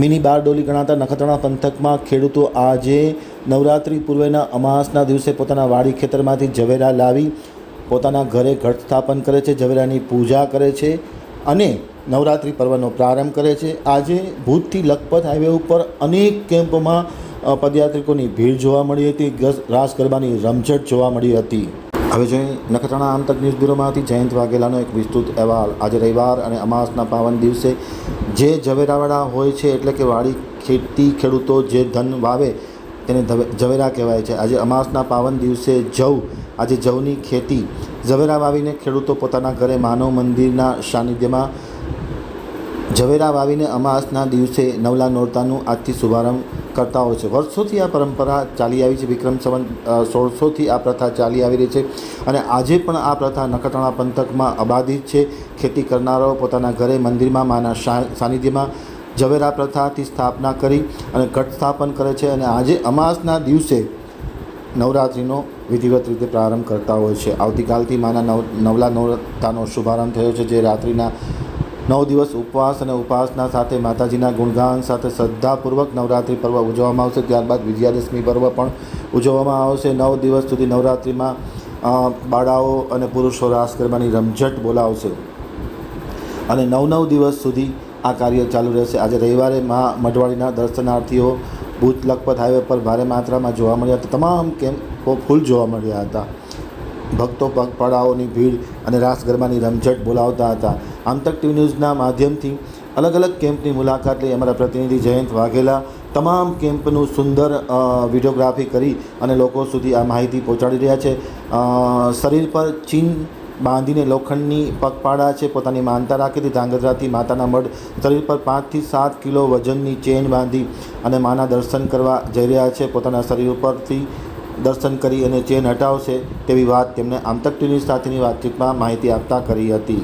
Mini Bardoli ગણાતા નખત્રાણા પંથકમાં ખેડૂતો આજે નવરાત્રિ પૂર્વેના અમાસના દિવસે પોતાના વાડી ખેતરમાંથી ઝવેરા લાવી પોતાના ઘરે ઘટ સ્થાપન કરે છે, ઝવેરાની પૂજા કરે છે અને નવરાત્રિ પર્વનો પ્રારંભ કરે છે. આજે ભૂજથી લખપત હાઈવે ઉપર અનેક કેમ્પોમાં પદયાત્રિકોની ભીડ જોવા મળી હતી. રાસ ગરબાની રમઝટ જોવા મળી હતી. હવે જોઈએ નખત્રાણા આંતક ન્યૂઝ બ્યુરોમાંથી જયંત વાઘેલાનો એક વિસ્તૃત અહેવાલ આજે રવિવાર અને અમાસના પાવન દિવસે જે ઝવેરાવાળા હોય છે એટલે કે વાડી ખેતી ખેડૂતો જે ધન વાવે તેને ઝવેરા કહેવાય છે. આજે અમાસના પાવન દિવસે જવ આજે જવની ખેતી ઝવેરા વાવીને ખેડૂતો પોતાના ઘરે માનવ મંદિરના સાનિધ્યમાં ઝવેરા વાવીને અમાસના દિવસે નવલા નોરતાનું આજથી શુભારંભ કરતા હોય છે. વર્ષોથી આ પરંપરા ચાલી આવી છે. વિક્રમ સંવત સોળસોથી આ પ્રથા ચાલી આવી રહી છે અને આજે પણ આ પ્રથા નખત્રાણા પંથકમાં અબાધિત છે. ખેતી કરનારાઓ પોતાના ઘરે મંદિરમાં, માના સાનિધ્યમાં ઝવેરા પ્રથાથી સ્થાપના કરી અને ઘટ સ્થાપન કરે છે અને આજે અમાસના દિવસે નવરાત્રિનો વિધિવત રીતે પ્રારંભ કરતા હોય છે. આવતીકાલથી માના નવ, નવલા નવરતાનો શુભારંભ થયો છે. જે રાત્રિના નવ દિવસ ઉપવાસ અને ઉપાસના સાથે માતાજીના ગુણગાન સાથે શ્રદ્ધાપૂર્વક નવરાત્રિ પર્વ ઉજવવામાં આવશે. ત્યારબાદ વિજયાદશમી પર્વ પણ ઉજવવામાં આવશે. નવ દિવસ સુધી નવરાત્રિમાં બાળાઓ અને પુરુષો રાસ ગરબાની રમઝટ બોલાવશે. અને નવ નવ દિવસ સુધી આ કાર્ય ચાલુ રહેશે. આજે રવિવારે મા મઢવાડીના દર્શનાર્થીઓ ભૂત લખપત હાઈવે પર ભારે માત્રામાં જોવા મળ્યા તમામ કેમ્પો ફૂલ જોવા મળ્યા હતા. ભક્તો પગપાળાઓની ભીડ અને રાસ ગરબાની રમઝટ બોલાવતા હતા. આમતક ટીવી ન્યૂઝના માધ્યમથી અલગ અલગ કેમ્પની મુલાકાત લઈ અમારા પ્રતિનિધિ જયંત વાઘેલા તમામ કેમ્પનું સુંદર વિડીયોગ્રાફી કરી અને લોકો સુધી આ માહિતી પહોંચાડી રહ્યા છે. શરીર પર ચીન બાંધીને લોખંડની પગપાળા છે, પોતાની માનતા રાખીથી ધાંગધ્રાથી માતાના મઢ શરીર પર પાંચથી સાત કિલો વજનની ચેન બાંધી અને માના દર્શન કરવા જઈ રહ્યા છે. પોતાના શરીર ઉપરથી દર્શન કરી અને ચેન હટાવશે તેવી વાત તેમણે આમતક ટીવી સાથેની વાતચીતમાં માહિતી આપતા કરી હતી.